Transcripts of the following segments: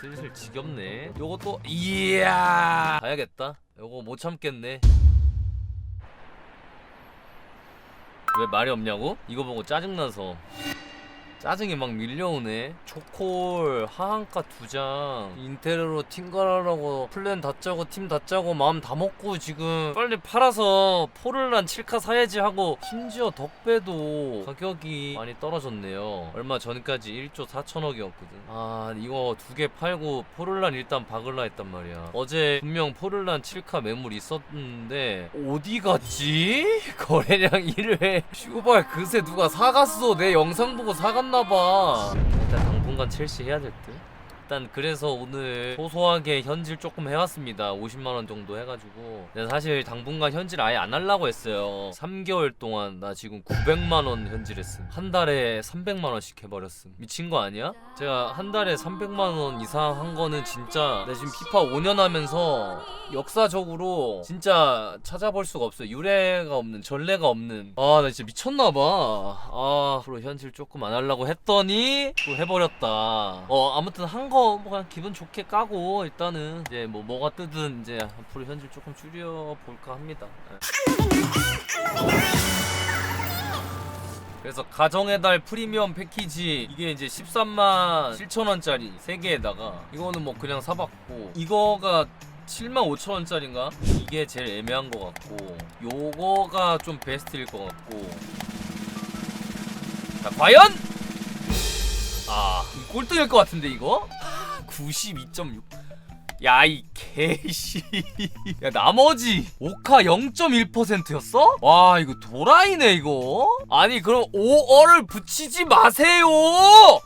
슬슬 지겹네. 요것도 이야! 가야겠다. 요거 못 참겠네. 왜 말이 없냐고? 이거 보고 짜증나서 짜증이 막 밀려오네. 초콜 하한가 두장. 인테리어로 팀 가라라고 플랜 다 짜고 팀 다 짜고 마음 다 먹고 지금 빨리 팔아서 포를란 7카 사야지 하고 심지어 덕배도 가격이 많이 떨어졌네요. 얼마 전까지 1조 4천억이었거든. 아 이거 두 개 팔고 포를란 일단 박을라 했단 말이야. 어제 분명 포를란 7카 매물 있었는데 어디 갔지? 거래량 1회 슈발 그새 누가 사갔어? 내 영상 보고 사갔 나봐 일단 당분간 첼시 해야 될 듯? 일단 그래서 오늘 소소하게 현질 조금 해왔습니다. 50만원 정도 해가지고. 근데 사실 당분간 현질 아예 안 하려고 했어요. 3개월 동안 나 지금 900만원 현질했음. 한 달에 300만원씩 해버렸음. 미친 거 아니야? 제가 한 달에 300만원 이상 한 거는 진짜 나 지금 피파 5년 하면서 역사적으로 진짜 찾아볼 수가 없어요. 유래가 없는 전례가 없는. 아 나 진짜 미쳤나봐. 아 앞으로 현질 조금 안 하려고 했더니 또 해버렸다. 어 아무튼 한 거뭐 그냥 기분 좋게 까고 일단은 이제 뭐 뭐가 뜨든 이제 앞으로 현질 조금 줄여 볼까 합니다 예. 그래서 가정의 달 프리미엄 패키지 이게 이제 13만 7천 원짜리 3개에다가 이거는 뭐 그냥 사봤고 이거가 7만 5천 원짜리인가? 이게 제일 애매한 것 같고 요거가 좀 베스트일 것 같고 자 과연? 아 꼴등일 것 같은데 이거? 92.6 야 이 개씨. 야 나머지 오카 0.1%였어? 와 이거 도라이네 이거. 아니 그럼 5어를 붙이지 마세요!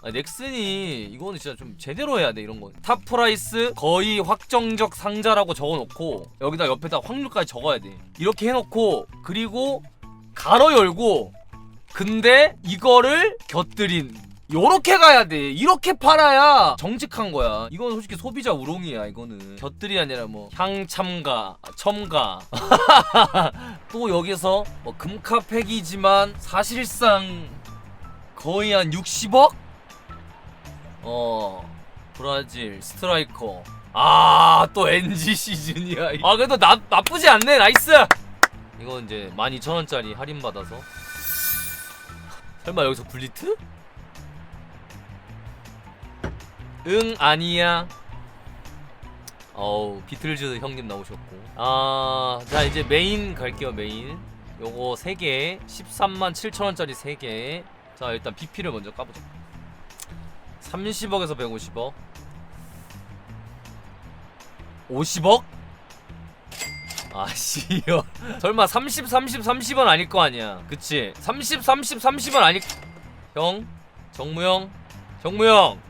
아, 넥슨이 이거는 진짜 좀 제대로 해야 돼 이런 거탑 프라이스 거의 확정적 상자라고 적어놓고 여기다 옆에다 확률까지 적어야 돼. 이렇게 해놓고 그리고 가로 열고 근데 이거를 곁들인 요렇게 가야 돼. 이렇게 팔아야 정직한 거야. 이건 솔직히 소비자 우롱이야 이거는. 곁들이 아니라 뭐 향참가 첨가. 또 여기서 뭐 금카팩이지만 사실상 거의 한 60억? 어 브라질 스트라이커. 아 또 NG 시즌이야. 아 그래도 나, 나쁘지 않네. 나이스! 이건 이제 12,000원짜리 할인받아서. 설마 여기서 블리트? 응 아니야. 어우 비틀즈 형님 나오셨고. 아자 이제 메인 갈게요 메인. 요거 3개. 13만 7천원짜리 3개. 자 일단 BP를 먼저 까보자 30억에서 150억. 50억? 아씨 설마 30 30 30은 아닐 거 아니야. 그치? 30 30 30은 아닐 형? 정무형? 정무형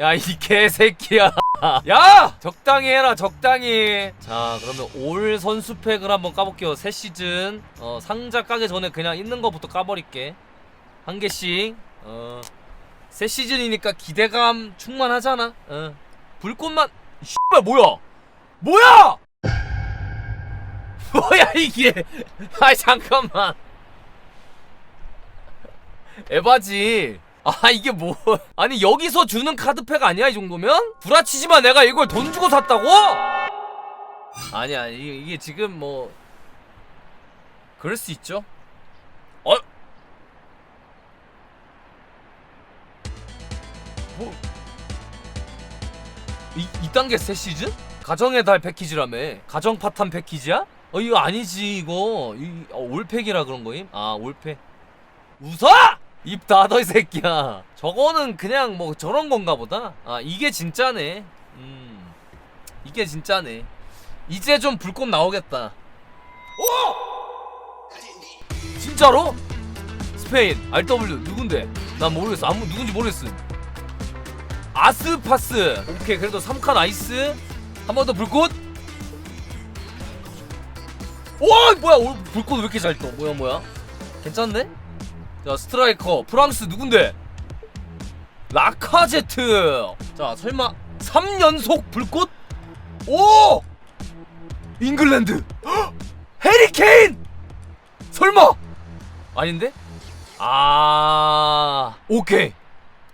야 이 개새끼야. 야! 적당히 해라 적당히. 자 그러면 올 선수팩을 한번 까볼게요. 새 시즌. 어 상자 까기 전에 그냥 있는 거부터 까버릴게. 한 개씩. 어 새 시즌이니까 기대감 충만하잖아. 어. 불꽃만. 씨발 뭐야? 뭐야? 뭐야 이게? 아 잠깐만. 에바지 아 이게 뭐 아니 여기서 주는 카드팩 아니야 이 정도면? 구라치지마 내가 이걸 돈 주고 샀다고? 아니야 이게, 이게 지금 뭐 그럴 수 있죠 어? 뭐 이, 이 단계 새 시즌? 가정의 달 패키지라며 가정 파탄 패키지야? 어 이거 아니지 이거 이, 어, 올팩이라 그런 거임? 아 올팩 웃어! 입 닫어 이 새끼야. 저거는 그냥 뭐 저런 건가 보다. 아 이게 진짜네. 음 이게 진짜네. 이제 좀 불꽃 나오겠다. 오! 진짜로? 스페인 RW 누군데? 난 모르겠어. 아무 누군지 모르겠어. 아스파스. 오케이 그래도 3카 나이스. 한 번 더 불꽃. 와 뭐야 오, 불꽃 왜 이렇게 잘 떠? 뭐야 뭐야? 괜찮네? 자 스트라이커 프랑스 누군데? 라카제트 자 설마 3연속 불꽃? 오! 잉글랜드 헉! 해리케인! 설마! 아닌데? 아 오케이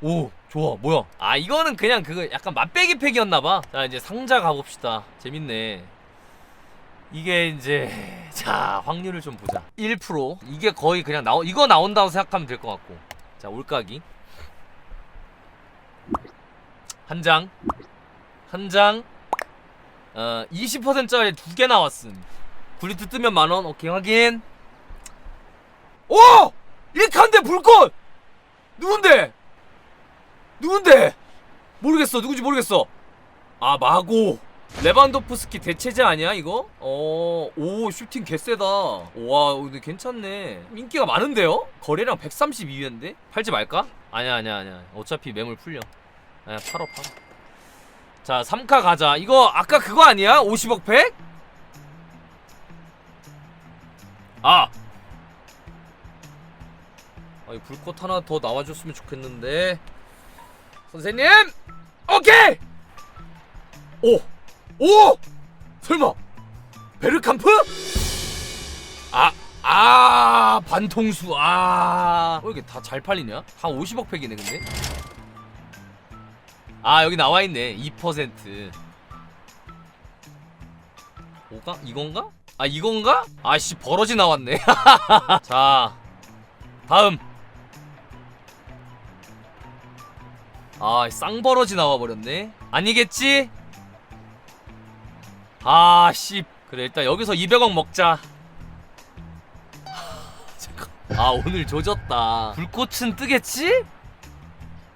오 좋아 뭐야 아 이거는 그냥 그거 약간 맛배기 팩이었나봐 자 이제 상자 가봅시다 재밌네 이게 이제 자 확률을 좀 보자. 1% 이게 거의 그냥 나오 이거 나온다고 생각하면 될 것 같고. 자 올까기. 한 장 한 장. 어 20%짜리 두 개 나왔음. 굴리트 뜨면 만원. 오케이 확인. 오! 1칸데 불꽃! 누군데? 누군데? 모르겠어. 누군지 모르겠어. 아 마고 레반도프스키 대체제 아니야 이거? 어 오 슈팅 개쎄다 와 근데 괜찮네 인기가 많은데요? 거래량 132회인데? 팔지 말까? 아니야 아니야 아니야 어차피 매물 풀려 아니야 팔어 팔어 자 3카 가자 이거 아까 그거 아니야? 50억 팩? 아! 아, 이 불꽃 하나 더 나와줬으면 좋겠는데 선생님! 오케이! 오! 오! 설마 베르캄프? 아, 아, 반통수, 아. 왜 이렇게 다 잘 팔리냐? 한 50억 팩이네, 근데? 아, 여기 나와 있네. 2%. 오가? 이건가? 아, 이건가? 아씨, 버러지 나왔네. 자, 다음. 아, 쌍버러지 나와버렸네. 아니겠지? 아, 씨. 그래, 일단 여기서 200억 먹자. 아, 오늘 조졌다. 불꽃은 뜨겠지?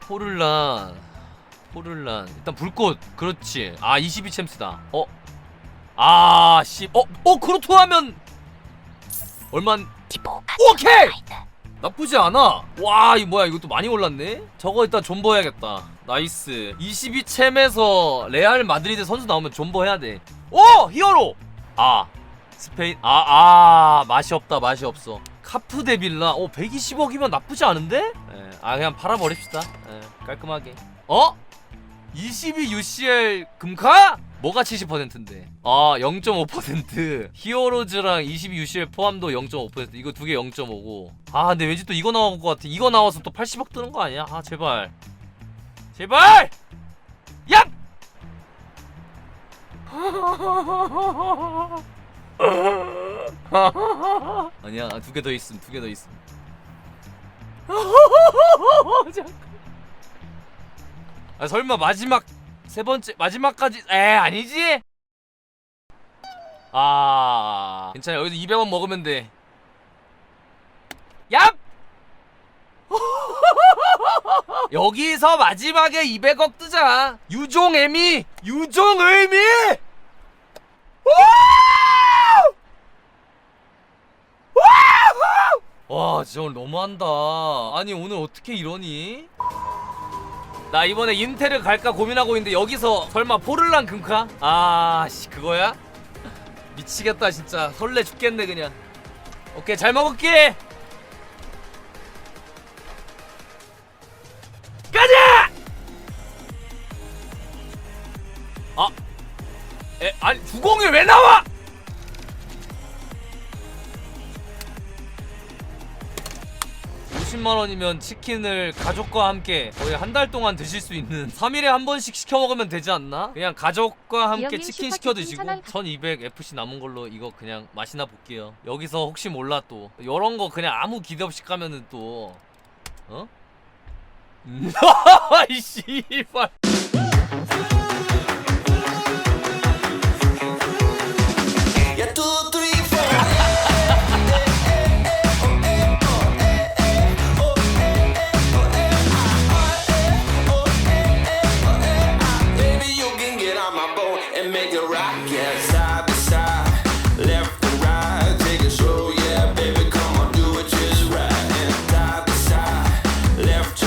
포를란. 포를란. 일단 불꽃. 그렇지. 아, 22 챔스다. 어? 아, 씨. 어, 어, 그렇다 하면. 얼만. 오케이! 나쁘지 않아. 와, 이 뭐야? 이것도 많이 올랐네. 저거 일단 존버 해야겠다. 나이스. 22챔에서 레알 마드리드 선수 나오면 존버 해야 돼. 오! 히어로! 아. 스페인. 아, 아. 맛이 없다. 맛이 없어. 카프 데빌라. 오, 120억이면 나쁘지 않은데? 예. 아, 그냥 팔아버립시다. 예, 깔끔하게. 어? 22 UCL 금카? 뭐가 70%인데? 아, 0.5%. 히어로즈랑 22 UCL 포함도 0.5%. 이거 두 개 0.5고. 아, 근데 왠지 또 이거 나올 것 같아. 이거 나와서 또 80억 뜨는 거 아니야? 아, 제발. 제발! 아니야, 두 개 더 있음, 두 개 더 있음. 아, 설마 마지막 세 번째 마지막까지 에 아니지? 아 괜찮아 여기서 200원 먹으면 돼. 얍! 여기서 마지막에 200억 뜨자. 유종 의미. 와 진짜 오늘 너무한다. 아니 오늘 어떻게 이러니? 나 이번에 인텔을 갈까 고민하고 있는데 여기서 설마 포를란 금카? 아 씨 그거야? 미치겠다 진짜 설레 죽겠네 그냥 오케이 잘 먹을게 가자! 아, 에, 아니 주공이 왜 나와? 오 50만 원이면 치킨을 가족과 함께 거의 한 달 동안 드실 수 있는 3일에 한 번씩 시켜 먹으면 되지 않나? 그냥 가족과 함께 치킨 시켜 드시고 천원 1200 FC 남은 걸로 이거 그냥 맛이나 볼게요. 여기서 혹시 몰라 또 이런 거 그냥 아무 기대 없이 가면은 또 어? 음. 이 아, 씨발.